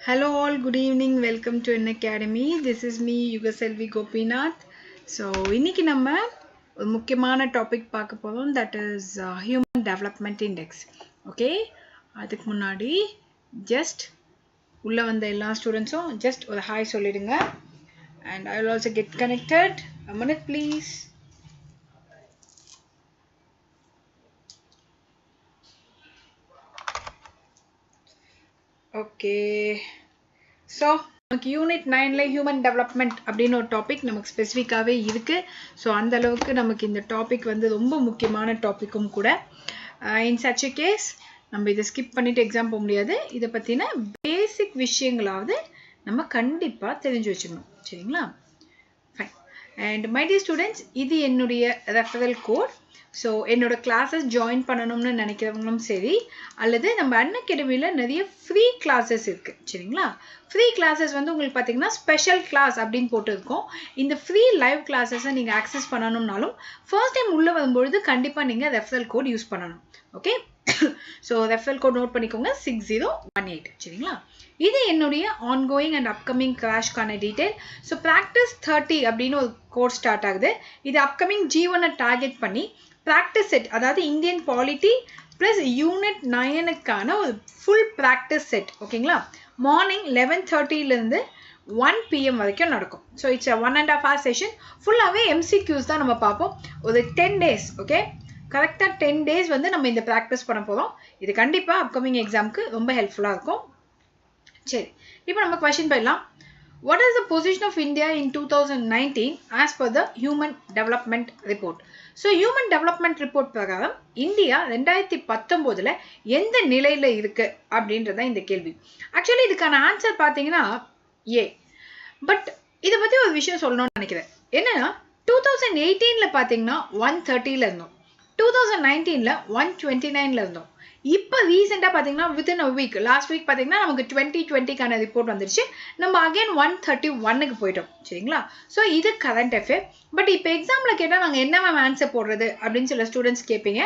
Hello all, good evening. Welcome to an academy. This is me, Yugaselvi Gopinath. So இன்னைக்கு நம்ம ஒரு முக்கியமான topic பார்க்க போகிறோம் that is human development index okay அதுக்கு முன்னாடி ஜஸ்ட் உள்ளே வந்த எல்லா ஸ்டூடெண்ட்ஸும் ஜஸ்ட் ஒரு ஹாய் சொல்லிடுங்க and I will also get connected minute please okay so நமக்கு யூனிட் நைனில் ஹியூமன் டெவலப்மெண்ட் அப்படின்னு ஒரு டாபிக் நமக்கு ஸ்பெசிஃபிக்காகவே இருக்குது ஸோ அந்த அளவுக்கு நமக்கு இந்த டாபிக் வந்து ரொம்ப முக்கியமான டாப்பிக்கும் கூட. இன் சச் எ கேஸ் நம்ம இதை ஸ்கிப் பண்ணிவிட்டு எக்ஸாம் போக முடியாது. இதை பற்றின பேசிக் விஷயங்களாவது நம்ம கண்டிப்பாக தெரிஞ்சு வச்சுக்கணும். சரிங்களா? Fine and my dear students இது என்னுடைய ரெஃபரல் கோட் ஸோ என்னோட கிளாஸஸ் ஜாயின் பண்ணணும்னு நினைக்கிறவங்களும் சரி அல்லது நம்ம அன் அகாடமியில் நிறைய ஃப்ரீ கிளாஸஸ் இருக்குது சரிங்களா? ஃப்ரீ கிளாஸஸ் வந்து உங்களுக்கு பார்த்தீங்கன்னா ஸ்பெஷல் கிளாஸ் அப்படின்னு போட்டுருக்கோம். இந்த ஃப்ரீ லைவ் கிளாஸஸை நீங்கள் ஆக்சஸ் பண்ணணும்னாலும் ஃபர்ஸ்ட் டைம் உள்ளே வரும்பொழுது கண்டிப்பாக நீங்கள் ரெஃபரல் கோட் யூஸ் பண்ணணும் okay so referral code note பண்ணிக்கோங்க சிக்ஸ் ஜீரோ ஒன் எயிட் சரிங்களா? இது என்னுடைய ஆன்கோயிங் அண்ட் அப்கமிங் கிராஷ்க்கான டீட்டெயில் ஸோ ப்ராக்டிஸ் தேர்ட்டி அப்படின்னு ஒரு கோர்ஸ் ஸ்டார்ட் ஆகுது. இது அப்கமிங் ஜீவனை டார்கெட் பண்ணி ப்ராக்டிஸ் செட் அதாவது இந்தியன் பாலிட்டி ப்ளஸ் யூனிட் நயனுக்கான ஒரு ஃபுல் ப்ராக்டிஸ் செட் ஓகேங்களா மார்னிங் லெவன் தேர்ட்டிலேருந்து ஒன் பிஎம் வரைக்கும் நடக்கும். So it's one and half hour session ஃபுல்லாகவே எம்சிக்யூஸ் தான் நம்ம பார்ப்போம். ஒரு டென் டேஸ் ஓகே கரெக்டாக டென் டேஸ் வந்து நம்ம இந்த ப்ராக்டிஸ் பண்ண போகிறோம் இது கண்டிப்பாக அப்கமிங் எக்ஸாமுக்கு ரொம்ப ஹெல்ப்ஃபுல்லாக இருக்கும். சரி இப்போ நம்ம கொஷின் போயிடலாம். What is the position of India in 2019 as per the Human Development Report? So human development report பிரகாரம் இந்தியா ரெண்டாயிரத்தி பத்தொம்போதில் எந்த நிலையில் இருக்குது அப்படின்றத இந்த கேள்வி. ஆக்சுவலி இதுக்கான ஆன்சர் பார்த்தீங்கன்னா ஏ பட் இதை பற்றி ஒரு விஷயம் சொல்லணும்னு நினைக்கிறேன். என்னன்னா டூ தௌசண்ட் எயிட்டீனில் பார்த்தீங்கன்னா ஒன் தேர்ட்டியில் இருந்தோம். டூ தௌசண்ட் நைன்டீனில் ஒன் டுவெண்ட்டி நைனில் இருந்தோம். இப்போ ரீசெண்டாக பார்த்தீங்கன்னா within a week last week பார்த்தீங்கன்னா நமக்கு டுவெண்ட்டி டுவெண்ட்டிக்கான ரிப்போர்ட் வந்துருச்சு. நம்ம அகைன் ஒன் தேர்ட்டி ஒன்னுக்கு போயிட்டோம். சரிங்களா? ஸோ இது கரண்ட் அஃபேர் பட் இப்போ எக்ஸாமில் கேட்டால் நாங்கள் என்ன மேம் ஆன்சர் போடுறது அப்படின்னு சில ஸ்டூடெண்ட்ஸ் கேட்பீங்க.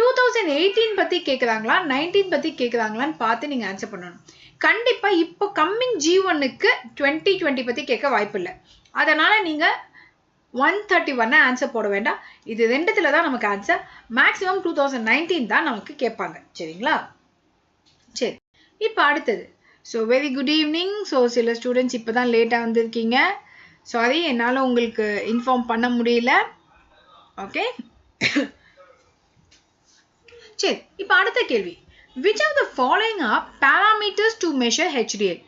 டூ தௌசண்ட் எயிட்டீன் பற்றி கேட்குறாங்களா நைன்டீன் பற்றி கேட்குறாங்களான்னு பார்த்து நீங்கள் ஆன்சர் பண்ணணும். கண்டிப்பாக இப்போ கம்மிங் ஜி ஒன்னுக்கு டுவெண்ட்டி டுவெண்ட்டி பற்றி கேட்க வாய்ப்பு இல்லை அதனால் நீங்கள் ஒன் தேர்ட்டி ஒன்னை ஆன்சர் போட வேண்டாம். இது ரெண்டுத்தில் தான் நமக்கு answer maximum two thousand nineteen தான் நமக்கு கேட்பாங்க. சரிங்களா? சரி. இப்போ அடுத்தது. So very good evening so சில ஸ்டூடெண்ட்ஸ் இப்போ தான் லேட்டாக வந்திருக்கீங்க. சாரி என்னால் உங்களுக்கு இன்ஃபார்ம் பண்ண முடியல. ஓகே சரி. இப்போ அடுத்த கேள்வி. Which are the following are parameters to measure HDL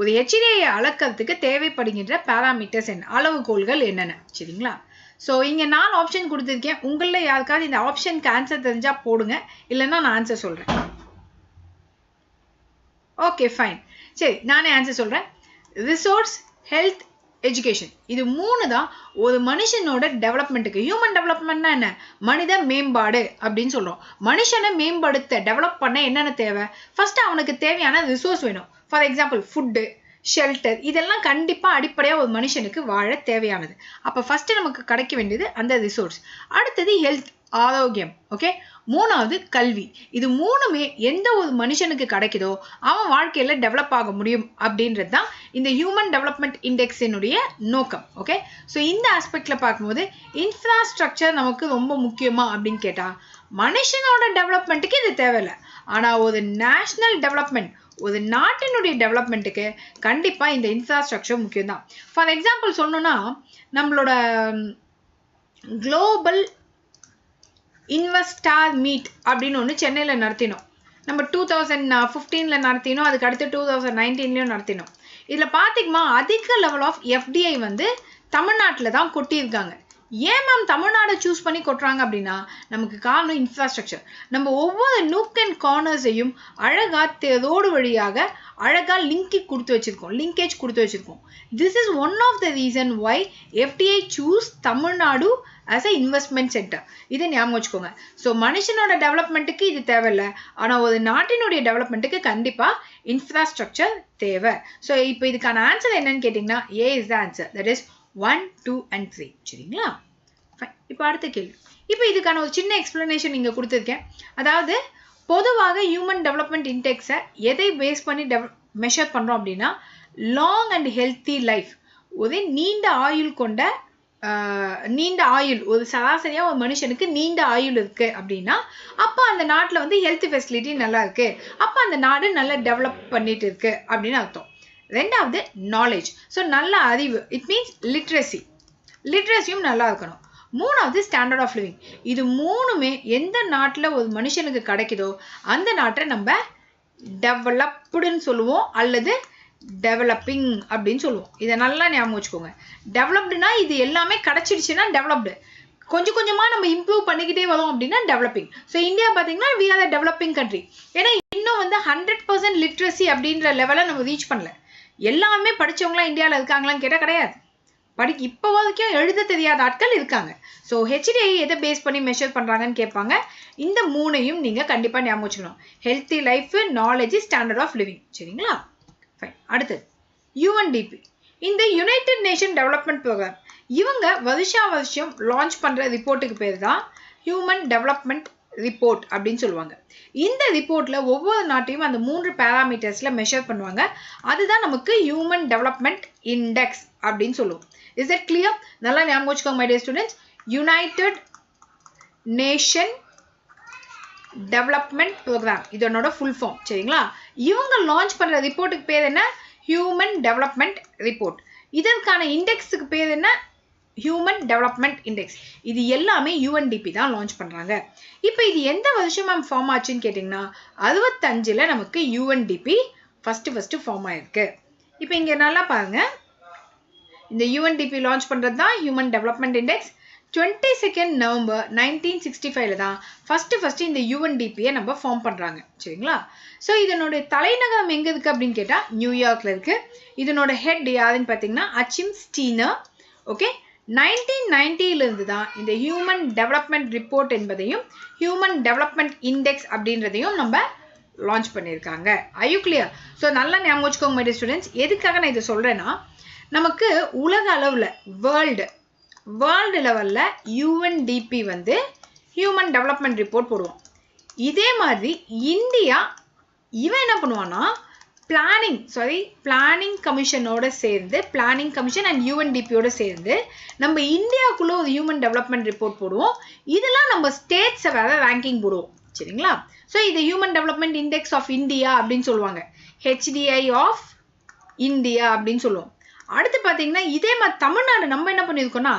ஒரு ஹெச்டிஐ அளக்கிறதுக்கு தேவைப்படுகின்ற பேராமீட்டர்ஸ் என்ன அளவுகோல்கள் என்னென்ன? சரிங்களா? ஸோ இங்கே நாலு ஆப்ஷன் கொடுத்துருக்கேன். உங்களில் யாருக்காவது இந்த ஆப்ஷனுக்கு ஆன்சர் தெரிஞ்சால் போடுங்க. இல்லைன்னா நான் ஆன்சர் சொல்கிறேன் ஓகே ஃபைன் சரி நானே ஆன்சர் சொல்கிறேன் ரிசோர்ஸ் ஹெல்த் எஜுகேஷன் இது மூணு தான் ஒரு மனுஷனோட டெவலப்மெண்ட்டுக்கு ஹியூமன் டெவலப்மெண்ட்னா என்ன? மனித மேம்பாடு அப்படின்னு சொல்கிறோம் மனுஷனை மேம்படுத்த டெவலப் பண்ண என்னென்ன தேவை? ஃபஸ்ட்டு அவனுக்கு தேவையான ரிசோர்ஸ் வேணும். ஃபார் எக்ஸாம்பிள் ஃபுட்டு ஷெல்டர் இதெல்லாம் கண்டிப்பாக அடிப்படையாக ஒரு மனுஷனுக்கு வாழ தேவையானது. அப்போ ஃபஸ்ட்டு நமக்கு கிடைக்க வேண்டியது அந்த ரிசோர்ஸ் அடுத்தது ஹெல்த் ஆரோக்கியம் ஓகே மூணாவது கல்வி. இது மூணுமே எந்த ஒரு மனுஷனுக்கு கிடைக்குதோ அவன் வாழ்க்கையில் டெவலப் ஆக முடியும் அப்படின்றது தான் இந்த ஹியூமன் டெவலப்மெண்ட் இண்டெக்ஸினுடைய நோக்கம் ஓகே ஸோ இந்த ஆஸ்பெக்டில் பார்க்கும்போது இன்ஃப்ராஸ்ட்ரக்சர் நமக்கு ரொம்ப முக்கியமா அப்படின்னு கேட்டால் மனுஷனோட டெவலப்மெண்ட்டுக்கு இது தேவையில்லை. ஆனால் ஒரு நேஷ்னல் டெவலப்மெண்ட் ஒரு நாட்டினுடைய டெவலப்மெண்ட்டுக்கு கண்டிப்பாக இந்த இன்ஃப்ராஸ்ட்ரக்சர் முக்கியம் தான் ஃபார் எக்ஸாம்பிள் சொன்னோன்னா நம்மளோட குளோபல் இன்வெஸ்டார் மீட் அப்படின்னு ஒன்று சென்னையில் நடத்தினோம். நம்ம டூ தௌசண்ட் ஃபிஃப்டீனில் நடத்தினோம் அதுக்கு அடுத்து டூ தௌசண்ட் நைன்டீன்லேயும் நடத்தினோம். இதில் பார்த்திங்கன்னா அதிக லெவல் ஆஃப் எஃப்டிஐ வந்து தமிழ்நாட்டில் தான் கொட்டியிருக்காங்க. ஏன் மேம் தமிழ்நாடை சூஸ் பண்ணி கொட்டுறாங்க அப்படின்னா நமக்கு காரணம் இன்ஃப்ராஸ்ட்ரக்சர் நம்ம ஒவ்வொரு நூக் அண்ட் கார்னர்ஸையும் அழகாக ரோடு வழியாக அழகாக லிங்கி கொடுத்து வச்சுருக்கோம். லிங்கேஜ் கொடுத்து வச்சுருக்கோம். This is one of the reason why FDI choose Tamil Nadu as a investment centre இதை ஞாபகம் வச்சுக்கோங்க. ஸோ மனுஷனோட டெவலப்மெண்ட்டுக்கு இது தேவையில்லை. ஆனால் ஒரு நாட்டினுடைய டெவலப்மெண்ட்டுக்கு கண்டிப்பாக இன்ஃப்ராஸ்ட்ரக்சர் தேவை. ஸோ இப்போ இதுக்கான ஆன்சர் என்னன்னு கேட்டிங்கன்னா A is the answer that is one two and three சரிங்களா? ஃபைன் இப்போ அடுத்த கேள்வி. இப்போ இதுக்கான ஒரு சின்ன எக்ஸ்பிளனேஷன் இங்கே கொடுத்துருக்கேன். அதாவது பொதுவாக ஹியூமன் டெவலப்மெண்ட் இன்டெக்ஸை எதை பேஸ் பண்ணி டெவ மெஷர் பண்ணுறோம் அப்படின்னா லாங் அண்ட் ஹெல்த்தி லைஃப் ஒரு நீண்ட ஆயுள் கொண்ட நீண்ட ஆயுள். ஒரு சராசரியாக ஒரு மனுஷனுக்கு நீண்ட ஆயுள் இருக்குது அப்படின்னா அப்போ அந்த நாட்டில் வந்து ஹெல்த் ஃபெசிலிட்டி நல்லா இருக்குது அப்போ அந்த நாடு நல்லா டெவலப் பண்ணிட்டு இருக்கு அப்படின்னு அர்த்தம். ரெண்டாவது நாலேஜ் ஸோ நல்ல அறிவு. இட் மீன்ஸ் லிட்ரஸி லிட்ரஸியும் நல்லா இருக்கணும். மூணாவது ஸ்டாண்டர்ட் ஆஃப் லிவிங் இது மூணுமே எந்த நாட்டில் ஒரு மனுஷனுக்கு கிடைக்குதோ அந்த நாட்டை நம்ம டெவலப்டுன்னு சொல்லுவோம் அல்லது டெவலப்பிங் அப்படின்னு சொல்லுவோம். இதை நல்லா ஞாபகம் வச்சுக்கோங்க. டெவலப்டுனா இது எல்லாமே கிடச்சிடுச்சுன்னா டெவலப்டு கொஞ்சம் கொஞ்சமாக நம்ம இம்ப்ரூவ் பண்ணிக்கிட்டே வரோம் அப்படின்னா டெவலப்பிங் ஸோ இந்தியா பார்த்தீங்கன்னா we are the developing country ஏன்னா இன்னும் வந்து ஹண்ட்ரட் பர்சன்ட் லிட்ரஸி அப்படின்ற லெவலை நம்ம ரீச் பண்ணல. எல்லாமே படிச்சவங்களாம் இந்தியாவில் இருக்காங்களான்னு கேட்டால் கிடையாது. படி இப்போ வரைக்கும் எழுத தெரியாத ஆட்கள் இருக்காங்க. ஸோ ஹெச்டிஐ எதை பேஸ் பண்ணி மெஷர் பண்ணுறாங்கன்னு கேட்பாங்க. இந்த மூணையும் நீங்கள் கண்டிப்பாக ஞாபகம் வச்சுக்கணும். Healthy life knowledge standard of living சரிங்களா? ஃபைன் அடுத்தது யூஎன்டிபி இந்த யுனைடெட் நேஷன் டெவலப்மெண்ட் ப்ரோக்ராம் இவங்க வருஷா வருஷம் லான்ச் பண்ணுற ரிப்போர்ட்டுக்கு பேர் தான் ஹியூமன் டெவலப்மெண்ட் ரிப்போர்ட் அப்படின்னு சொல்லுவாங்க. இந்த ரிப்போர்ட்டில் ஒவ்வொரு நாட்டையும் அந்த மூன்று பேராமீட்டர்ஸில் மெஷர் பண்ணுவாங்க. அதுதான் நமக்கு ஹியூமன் டெவலப்மெண்ட் இண்டெக்ஸ் அப்படின்னு சொல்லுவோம். இஸ் இட் கிளியர் நல்லா ஞாபகம் வச்சுக்கோங்க my dear students United Nation Development Programme இதனோட ஃபுல் ஃபார்ம் சரிங்களா? இவங்க லான்ச் பண்ணுற ரிப்போர்ட்டுக்கு பேர் என்ன? ஹியூமன் டெவலப்மெண்ட் ரிப்போர்ட் இதற்கான இண்டெக்ஸுக்கு பேர் என்ன? ஹியூமன் டெவலப்மெண்ட் இண்டெக்ஸ் இது எல்லாமே யூஎன்டிபி தான் லான்ச் பண்ணுறாங்க இப்போ இது எந்த வருஷம் மேம் ஃபார்ம் ஆச்சுன்னு கேட்டிங்கன்னா அறுபத்தஞ்சில் நமக்கு யூஎன்டிபி ஃபஸ்ட்டு ஃபஸ்ட்டு ஃபார்ம் ஆயிருக்கு. இப்போ இங்கே நல்லா பாருங்கள் இந்த யூஎன்டிபி லான்ச் பண்ணுறது தான் human development index twenty second November nineteen sixty ஃபைவ்ல தான் ஃபஸ்ட்டு ஃபஸ்ட்டு இந்த யூஎன்டிபியை நம்ம ஃபார்ம் பண்ணுறாங்க சரிங்களா? ஸோ இதனுடைய தலைநகரம் எங்கே இருக்குது அப்படின்னு கேட்டால் நியூயார்க்கில் இருக்குது இதனோட ஹெட் யாருன்னு பார்த்தீங்கன்னா அச்சிம் ஸ்டீனர். ஓகே நைன்டீன் நைன்ட்டியிலிருந்து தான் இந்த ஹியூமன் டெவலப்மெண்ட் ரிப்போர்ட் என்பதையும் ஹியூமன் டெவலப்மெண்ட் இண்டெக்ஸ் அப்படின்றதையும் நம்ம லான்ச் பண்ணியிருக்காங்க. ஐயோ கிளியர் ஸோ நல்லா ஞாபகம் வச்சுக்கோங்க மை ஸ்டூடெண்ட்ஸ் எதுக்காக நான் இதை சொல்கிறேன்னா நமக்கு உலக அளவில் வேர்ல்டு வேர்ல்டு லெவலில் யூஎன்டிபி வந்து ஹியூமன் டெவலப்மெண்ட் ரிப்போர்ட் போடுவோம். இதே மாதிரி இந்தியா இவன் என்ன பண்ணுவான்னா பிளானிங் சாரி பிளானிங் கமிஷனோட சேர்ந்து பிளானிங் கமிஷன் அண்ட் யூஎன்டிபியோட சேர்ந்து நம்ம இந்தியாவுக்குள்ளே ஒரு ஹியூமன் டெவலப்மெண்ட் ரிப்போர்ட் போடுவோம். இதெல்லாம் நம்ம ஸ்டேட்ஸை வேற ரேங்கிங் போடுவோம். சரிங்களா? ஸோ இது human development index of India அப்படின்னு சொல்லுவாங்க. ஹெச்டிஐ ஆஃப் இந்தியா அப்படின்னு சொல்லுவோம். அடுத்து பார்த்தீங்கன்னா இதே மாதிரி தமிழ்நாடு நம்ம என்ன பண்ணியிருக்கோம்னா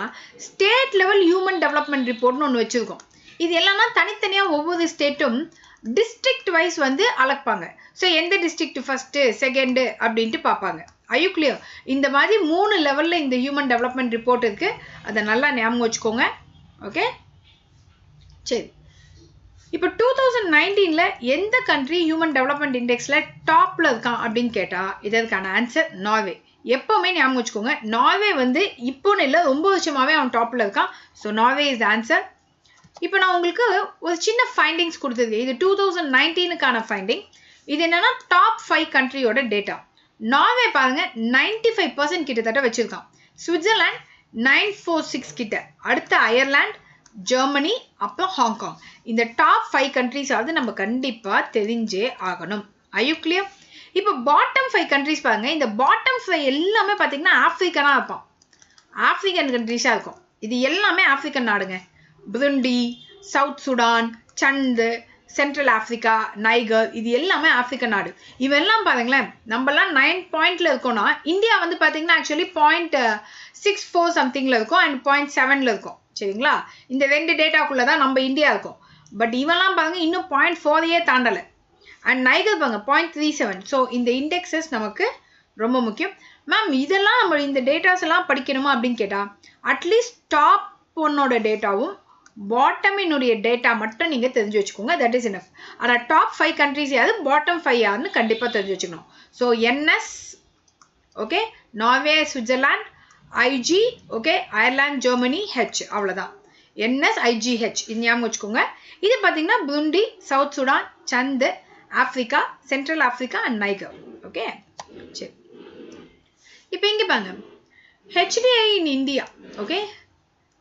ஸ்டேட் லெவல் ஹியூமன் டெவலப்மெண்ட் ரிப்போர்ட்னு ஒன்று வச்சுருக்கோம். இது எல்லாமே தனித்தனியாக ஒவ்வொரு ஸ்டேட்டும் டிஸ்ட்ரிக்ட் வைஸ் வந்து அளப்பாங்க. ஸோ எந்த டிஸ்ட்ரிக்ட் ஃபஸ்ட்டு செகண்டு அப்படின்ட்டு பார்ப்பாங்க. ஐயோ கிளியர் இந்த மாதிரி மூணு லெவலில் இந்த ஹியூமன் டெவலப்மெண்ட் ரிப்போர்ட் இருக்குது அதை நல்லா ஞாபகம் வச்சுக்கோங்க. ஓகே சரி. இப்போ டூ தௌசண்ட் நைன்டீனில் எந்த கண்ட்ரி ஹியூமன் டெவலப்மெண்ட் இண்டெக்ஸில் டாப்பில் இருக்கான் அப்படின்னு கேட்டால் இதற்கான ஆன்சர் நார்வே எப்போவுமே ஞாபகம் வச்சுக்கோங்க நார்வே வந்து இப்போன்னு இல்லை ரொம்ப வருஷமாகவே அவன் டாப்பில் இருக்கான். ஸோ நார்வே இஸ் ஆன்சர் இப்போ நான் உங்களுக்கு ஒரு சின்ன ஃபைண்டிங்ஸ் கொடுத்துருக்கேன் இது டூ தௌசண்ட் நைன்டீனுக்கான ஃபைண்டிங் இது என்னென்னா டாப் ஃபைவ் கண்ட்ரியோட டேட்டா நார்வே பாருங்க நைன்டி ஃபைவ் பர்சன்ட் கிட்டத்தட்ட வச்சுருக்கான். சுவிட்சர்லாண்ட் நைன் ஃபோர் சிக்ஸ் கிட்ட. அடுத்த அயர்லாண்ட் ஜெர்மனி அப்புறம் ஹாங்காங் இந்த டாப் ஃபைவ் கண்ட்ரிஸாவது நம்ம கண்டிப்பாக தெரிஞ்சே ஆகணும். ஐயோ கிளியர் இப்போ பாட்டம் ஃபைவ் கண்ட்ரிஸ் பாருங்க. இந்த பாட்டம் ஃபைவ் எல்லாமே பார்த்தீங்கன்னா ஆஃப்ரிக்கனாக இருப்போம் ஆஃப்ரிக்கன் கண்ட்ரிஸாக இருக்கும். இது எல்லாமே ஆஃப்ரிக்கன் நாடுங்க. புருண்டி சவுத் சுடான் சந்து சென்ட்ரல் ஆஃப்ரிக்கா நைகர் இது எல்லாமே ஆஃப்ரிக்கன் நாடு. இவெல்லாம் பாருங்களேன் நம்மலாம் நைன் பாயிண்ட்ல இருக்கோம்னா இந்தியா வந்து பார்த்தீங்கன்னா ஆக்சுவலி பாயிண்ட் சிக்ஸ் ஃபோர் சம்திங்கில் இருக்கும் அண்ட் பாயிண்ட் செவனில் இருக்கும். சரிங்களா? இந்த ரெண்டு டேட்டாக்குள்ளே தான் நம்ம இந்தியா இருக்கும். பட் இவெல்லாம் பாருங்க இன்னும் பாயிண்ட் ஃபோரையே தாண்டலை. அண்ட் நைகர் பாருங்க பாயிண்ட் த்ரீ செவன் ஸோ இந்த இண்டெக்ஸஸ் நமக்கு ரொம்ப முக்கியம். மேம் இதெல்லாம் நம்ம இந்த டேட்டாஸ் எல்லாம் படிக்கணுமா அப்படின்னு கேட்டால் அட்லீஸ்ட் டாப் ஒன்னோட டேட்டாவும் பாட்டமினுடைய டேட்டா மட்டும் நீங்கள் தெரிஞ்சு வச்சுக்கோங்க. தட் இஸ் இனஃப் ஆனால் டாப் ஃபைவ் கண்ட்ரிஸ் யாரு? பாட்டம் ஃபைவ் யாருன்னு கண்டிப்பாக தெரிஞ்சு வச்சுக்கணும். So N S okay Norway Switzerland I G okay Ireland Germany H அவ்வளோதான் N S I G H இது ஞாபகம் வச்சுக்கோங்க. இது பார்த்தீங்கன்னா Burundi South Sudan Sandhu Africa Central Africa and Niger okay சரி இப்போ இங்கே பாங்க HDI in India okay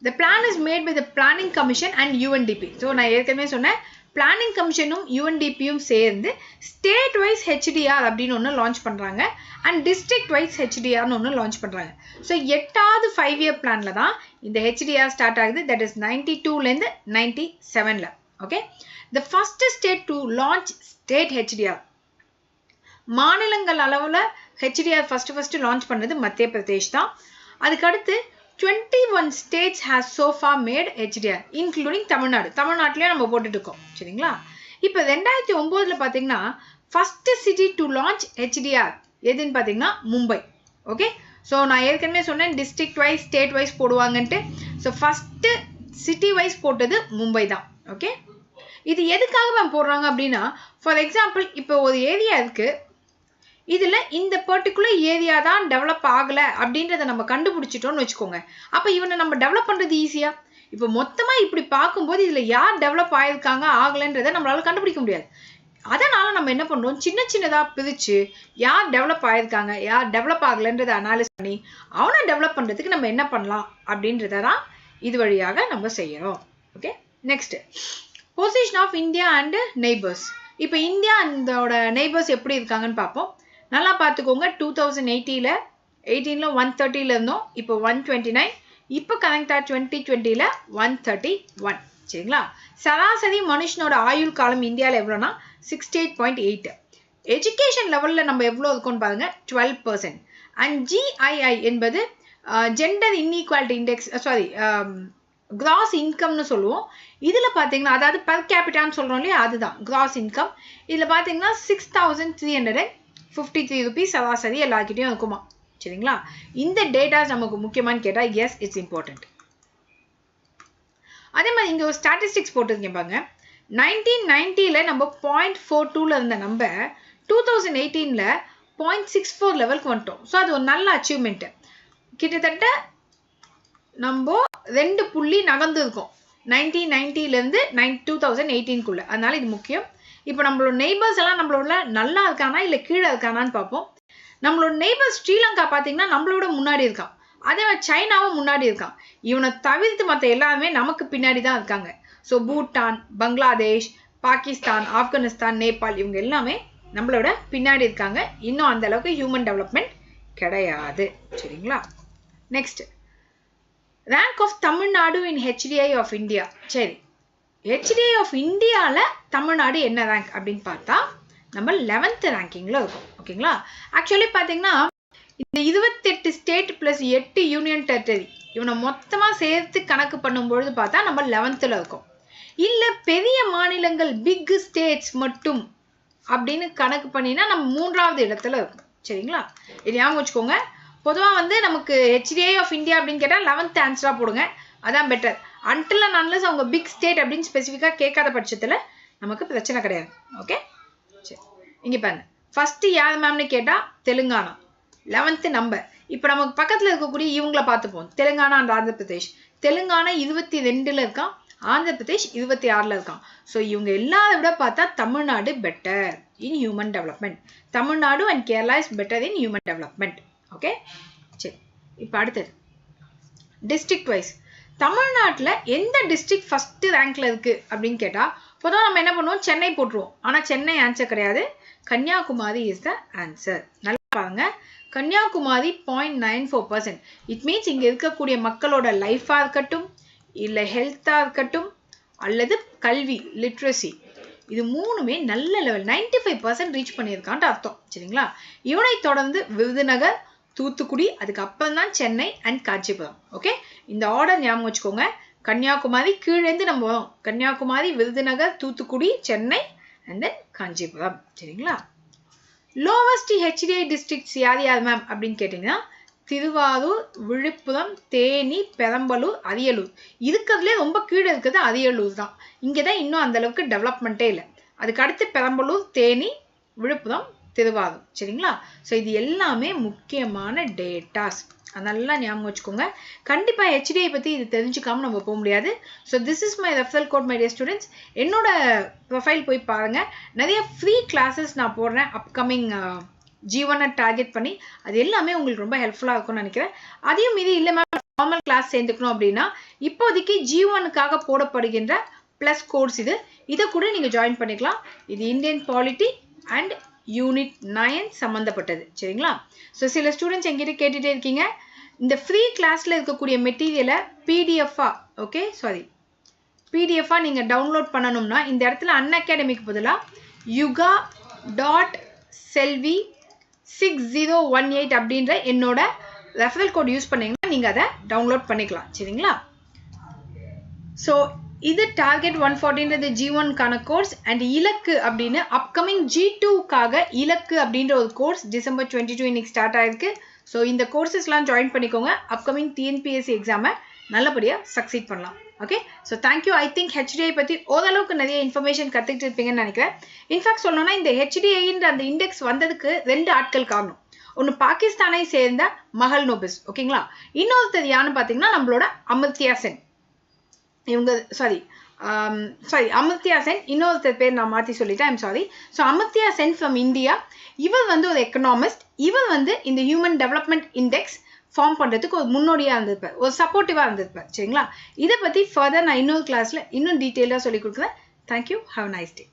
the plan is made by the planning commission and UNDP so நான் ஏற்கனவே சொன்னேன். பிளானிங் கமிஷனும் யூஎன்டிபியும் சேர்ந்து ஸ்டேட் வைஸ் ஹெச்டிஆர் அப்படின்னு ஒன்று லான்ச் பண்ணுறாங்க அண்ட் டிஸ்ட்ரிக்ட் வைஸ் ஹெச்டிஆர்னு ஒன்று லான்ச் பண்ணுறாங்க ஸோ எட்டாவது ஃபைவ் இயர் பிளானில் தான் இந்த ஹெச்டிஆர் ஸ்டார்ட் ஆகுது. தட் இஸ் நைன்டி டூலேருந்து நைன்டி செவனில் okay the first state to launch state HDR மாநிலங்கள் அளவில் ஹெச்டிஆர் ஃபஸ்ட்டு ஃபஸ்ட்டு லான்ச் பண்ணது மத்திய பிரதேஷ் தான். அதுக்கடுத்து twenty one states has so far made HDR including Tamil Nadu. தமிழ்நாட்டிலே நம்ம போட்டுட்டு இருக்கோம் சரிங்களா? இப்போ ரெண்டாயிரத்தி ஒம்போதில் பார்த்தீங்கன்னா first city to launch HDR எதுன்னு பார்த்தீங்கன்னா மும்பை. ஓகே ஸோ நான் ஏற்கனவே சொன்னேன் டிஸ்ட்ரிக்ட் வைஸ் ஸ்டேட் வைஸ் போடுவாங்கன்ட்டு. ஸோ ஃபஸ்ட்டு சிட்டி வைஸ் போட்டது மும்பை தான். ஓகே இது எதுக்காக மேம் போடுறாங்க அப்படின்னா ஃபார் எக்ஸாம்பிள் இப்போ ஒரு ஏரியா இருக்குது இதில் இந்த பர்டிகுலர் ஏரியா தான் டெவலப் ஆகலை அப்படின்றத நம்ம கண்டுபிடிச்சிட்டோம்னு வச்சுக்கோங்க. அப்போ இவனை நம்ம டெவலப் பண்ணுறது ஈஸியாக இப்போ மொத்தமாக இப்படி பார்க்கும்போது இதில் யார் டெவலப் ஆகிருக்காங்க ஆகலைன்றதை நம்மளால் கண்டுபிடிக்க முடியாது. அதனால் நம்ம என்ன பண்ணுறோம் சின்ன சின்னதாக பிரித்து யார் டெவலப் ஆகிருக்காங்க யார் டெவலப் ஆகலைன்றதை அனாலிஸ் பண்ணி அவனை டெவலப் பண்ணுறதுக்கு நம்ம என்ன பண்ணலாம் அப்படின்றத தான் இது வழியாக நம்ம செய்யறோம். Okay next position of India and neighbours இப்போ இந்தியா அந்தோட நெய்பர்ஸ் எப்படி இருக்காங்கன்னு பார்ப்போம். நல்லா பார்த்துக்கோங்க டூ தௌசண்ட் எயிட்டியில் எயிட்டீனில் ஒன் தேர்ட்டியில் இருந்தோம். இப்போ ஒன் டுவெண்ட்டி நைன் இப்போ கனெக்டாக டுவெண்ட்டி டுவெண்ட்டியில் ஒன் தேர்ட்டி ஒன் சரிங்களா? சராசரி மனுஷனோட ஆயுள் காலம் இந்தியாவில் எவ்வளோனா sixty eight point eight education லெவலில் நம்ம எவ்வளோ இருக்கோன்னு பாருங்க டுவெல் பர்சன்ட் அண்ட் ஜிஐஐ என்பது gender inequality index sorry gross இன்கம்னு சொல்லுவோம். இதில் பார்த்தீங்கன்னா அதாவது பர் கேபிட்டான்னு சொல்கிறோம் இல்லையா அதுதான். கிராஸ் இன்கம் இதில் பார்த்தீங்கன்னா six thousand three hundred and fifty three rupees சராசரி எல்லாருக்கிட்டையும் இருக்குமா சரிங்களா? இந்த டேட்டாஸ் நமக்கு முக்கியமானு கேட்டால் எஸ் இட்ஸ் இம்பார்ட்டன்ட் அதே மாதிரி இங்கே ஒரு ஸ்டாட்டிஸ்டிக்ஸ் போட்டிருக்கேன் பாருங்க. நைன்டீன் நைன்ட்டியில் நம்ம பாயிண்ட் ஃபோர் டூவில் இருந்த நம்ம டூ தௌசண்ட் எயிட்டீனில் பாயிண்ட் சிக்ஸ் ஃபோர் லெவலுக்கு வந்துட்டோம். ஸோ அது ஒரு நல்ல அச்சீவ்மெண்ட்டு கிட்டத்தட்ட நம்ம ரெண்டு புள்ளி நகர்ந்துருக்கும் நைன்டீன் நைன்ட்டிலேருந்து நைன் டூ தௌசண்ட் எயிட்டீன்குள்ளே அதனால் இது முக்கியம். இப்போ நம்மளோட நெய்பர்ஸ் எல்லாம் நம்மளோட நல்லா இருக்கானா இல்லை கீழே இருக்கானான்னு பார்ப்போம். நம்மளோட நெய்பர் ஸ்ரீலங்கா பார்த்தீங்கன்னா நம்மளோட முன்னாடி இருக்கான். அதே மாதிரி சைனாவும் முன்னாடி இருக்கான். இவனை தவிர்த்து மற்ற எல்லாருமே நமக்கு பின்னாடி தான் இருக்காங்க. ஸோ பூட்டான் பங்களாதேஷ் பாகிஸ்தான் ஆப்கானிஸ்தான் நேபாள் இவங்க எல்லாமே நம்மளோட பின்னாடி இருக்காங்க. இன்னும் அந்த அளவுக்கு ஹியூமன் டெவலப்மெண்ட் கிடையாது. சரிங்களா? Next rank of Tamil Nadu in HDI of India சரி. ஹெச்டிஐ ஆஃப் இந்தியாவில் தமிழ்நாடு என்ன ரேங்க் அப்படின்னு பார்த்தா நம்ம லெவன்த் ரேங்கிங்கில் இருக்கும். ஓகேங்களா ஆக்சுவலி பார்த்தீங்கன்னா இந்த இருபத்தெட்டு ஸ்டேட் ப்ளஸ் எட்டு யூனியன் டெரிட்டரி இவனை மொத்தமாக சேர்த்து கணக்கு பண்ணும்பொழுது பார்த்தா நம்ம லெவன்த்தில் இருக்கும். இல்லை பெரிய மாநிலங்கள் பிக் ஸ்டேட்ஸ் மட்டும் அப்படின்னு கணக்கு பண்ணினா நம்ம மூன்றாவது இடத்துல இருக்கும். சரிங்களா? இது ஞாபகம் வச்சுக்கோங்க. பொதுவாக வந்து நமக்கு ஹெச்டிஐ ஆஃப் இந்தியா அப்படின்னு கேட்டால் லெவன்த் ஆன்சராக போடுங்க. அதான் பெட்டர் அன்டில் அண்ட் அன்லஸ் அவங்க பிக் ஸ்டேட் அப்படின்னு ஸ்பெசிஃபிக்காக கேட்காத பட்சத்தில் நமக்கு பிரச்சனை கிடையாது. ஓகே சரி. இங்கே பாருங்க. ஃபஸ்ட்டு யார் மேம்னு கேட்டால் தெலுங்கானா. லெவன்த்து நம்பர் இப்போ நமக்கு பக்கத்தில் இருக்கக்கூடிய இவங்கள பார்த்துப்போம் தெலுங்கானா அண்ட் ஆந்திர பிரதேஷ் தெலுங்கானா இருபத்தி ரெண்டில் இருக்கான். ஆந்திர பிரதேஷ் இருபத்தி ஆறில் இருக்கான். ஸோ இவங்க எல்லாரை விட பார்த்தா Tamil Nadu better in human development Tamil Nadu and Kerala is better in human development okay சரி. இப்போ அடுத்தது. டிஸ்ட்ரிக்ட் வைஸ் தமிழ்நாட்டில் எந்த டிஸ்ட்ரிக்ட் ஃபஸ்ட்டு ரேங்க்ல இருக்குது அப்படின்னு கேட்டால் பொதுவாக நம்ம என்ன பண்ணுவோம்? சென்னை போட்டுருவோம். ஆனால் சென்னை ஆன்சர் கிடையாது. கன்னியாகுமரி இஸ் த ஆன்சர் நல்லா பாருங்க. Kanyakumari point nine four percent it means இங்கே இருக்கக்கூடிய மக்களோட லைஃபாக இருக்கட்டும் இல்லை ஹெல்த்தாக இருக்கட்டும் அல்லது கல்வி லிட்ரஸி இது மூணுமே நல்ல level ninety five percent reach பண்ணியிருக்கான்ட்டு அர்த்தம். சரிங்களா? இவனை தொடர்ந்து விருதுநகர் தூத்துக்குடி அதுக்கப்புறம் தான் சென்னை அண்ட் காஞ்சிபுரம். ஓகே இந்த ஆர்டர் ஞாபகம் வச்சுக்கோங்க. கன்னியாகுமரி கீழேருந்து நம்ம வரோம். Kanyakumari Virudhunagar Thoothukudi Chennai and then Kanchipuram. சரிங்களா? லோவஸ்ட் ஹெச்டிஐ டிஸ்ட்ரிக்ட்ஸ் யார் யார் மேம் அப்படின்னு கேட்டிங்கன்னா திருவாரூர் விழுப்புரம் தேனி பெரம்பலூர் அரியலூர். இருக்கிறதுலே ரொம்ப கீழே இருக்கிறது அரியலூர் தான். இங்கே தான் இன்னும் அந்தளவுக்கு டெவலப்மெண்ட்டே இல்லை. அதுக்கு அடுத்து பெரம்பலூர் தேனி விழுப்புரம் திருவாரூர் சரிங்களா? ஸோ இது எல்லாமே முக்கியமான டேட்டாஸ் அதெல்லாம் ஞாபகம் வச்சுக்கோங்க. கண்டிப்பாக ஹெச்டிஐ பற்றி இது தெரிஞ்சுக்காமல் நம்ம போக முடியாது. So this is my referral code my day students என்னோட ப்ரொஃபைல் போய் பாருங்கள் நிறைய ஃப்ரீ கிளாஸஸ் நான் போடுறேன் அப்கமிங் ஜீவனை டார்கெட் பண்ணி. அது எல்லாமே உங்களுக்கு ரொம்ப ஹெல்ப்ஃபுல்லாக இருக்கும்னு நினைக்கிறேன். அதையும் மீறி இல்லை மேம் நார்மல் கிளாஸ் சேர்ந்துக்கணும் அப்படின்னா இப்போதைக்கு ஜீவனுக்காக போடப்படுகின்ற ப்ளஸ் கோர்ஸ் இது. இதை கூட நீங்கள் ஜாயின் பண்ணிக்கலாம். இது Indian polity and unit nine சம்மந்தப்பட்டது சரிங்களா? ஸோ சில ஸ்டூடெண்ட்ஸ் எங்கிட்ட கேட்டுகிட்டே இருக்கீங்க. இந்த ஃப்ரீ கிளாஸில் இருக்கக்கூடிய மெட்டீரியலை பிடிஎஃபாக ஓகே சாரி பிடிஎஃபாக நீங்கள் டவுன்லோட் பண்ணணும்னா இந்த இடத்துல அன் அகாடமிக்கு பதிலாக யுகா dot Selvi six zero one eight அப்படின்ற என்னோட ரெஃபரல் கோட் யூஸ் பண்ணிங்கன்னா நீங்கள் அதை டவுன்லோட் பண்ணிக்கலாம். சரிங்களா? ஸோ இது டார்கெட் ஒன் ஃபார்ட்டின்றது ஜி ஒன்கான கோர்ஸ் அண்ட் இலக்கு அப்படின்னு அப்கமிங் ஜி டூக்காக இலக்கு அப்படின்ற ஒரு கோர்ஸ் டிசம்பர் டுவெண்ட்டி டூ இன்னைக்கு ஸ்டார்ட் ஆயிருக்கு. ஸோ இந்த கோர்சஸ்லாம் ஜாயின் பண்ணிக்கோங்க. அப்கமிங் டிஎன்பிஎஸ்சி எக்ஸாமை நல்லபடியாக சக்சீட் பண்ணலாம். Okay so thank you I think HDI பற்றி ஓரளவுக்கு நிறைய இன்ஃபர்மேஷன் கற்றுக்கிட்டு இருப்பீங்கன்னு நினைக்கிறேன். இன்ஃபேக்ட் சொல்லணும்னா இந்த ஹெச்டிஐன்ற அந்த இண்டெக்ஸ் வந்ததுக்கு ரெண்டு ஆட்கள் காரணம். ஒன்று பாகிஸ்தானை சேர்ந்த மகள் நோபிஸ். ஓகேங்களா இன்னொருத்தர் யாருன்னு பார்த்தீங்கன்னா நம்மளோட அமர்த்தியா சென். இவங்க சாரி சாரி அமர்த்தியா சென் இன்னொருத்தர் பேர் நான் மாற்றி சொல்லிட்டேன் I'm sorry so Amartya Sen from India இவர் வந்து ஒரு எக்கனாமிஸ்ட் இவர் வந்து இந்த ஹியூமன் டெவலப்மெண்ட் இண்டெக்ஸ் ஃபார்ம் பண்ணுறதுக்கு ஒரு முன்னோடியாக இருந்திருப்பார். ஒரு சப்போர்ட்டிவாக இருந்திருப்பார். சரிங்களா? இதை பற்றி ஃபர்தர் நான் இன்னொரு கிளாஸில் இன்னும் டீட்டெயிலாக சொல்லி கொடுக்குறேன். Thank you have nice day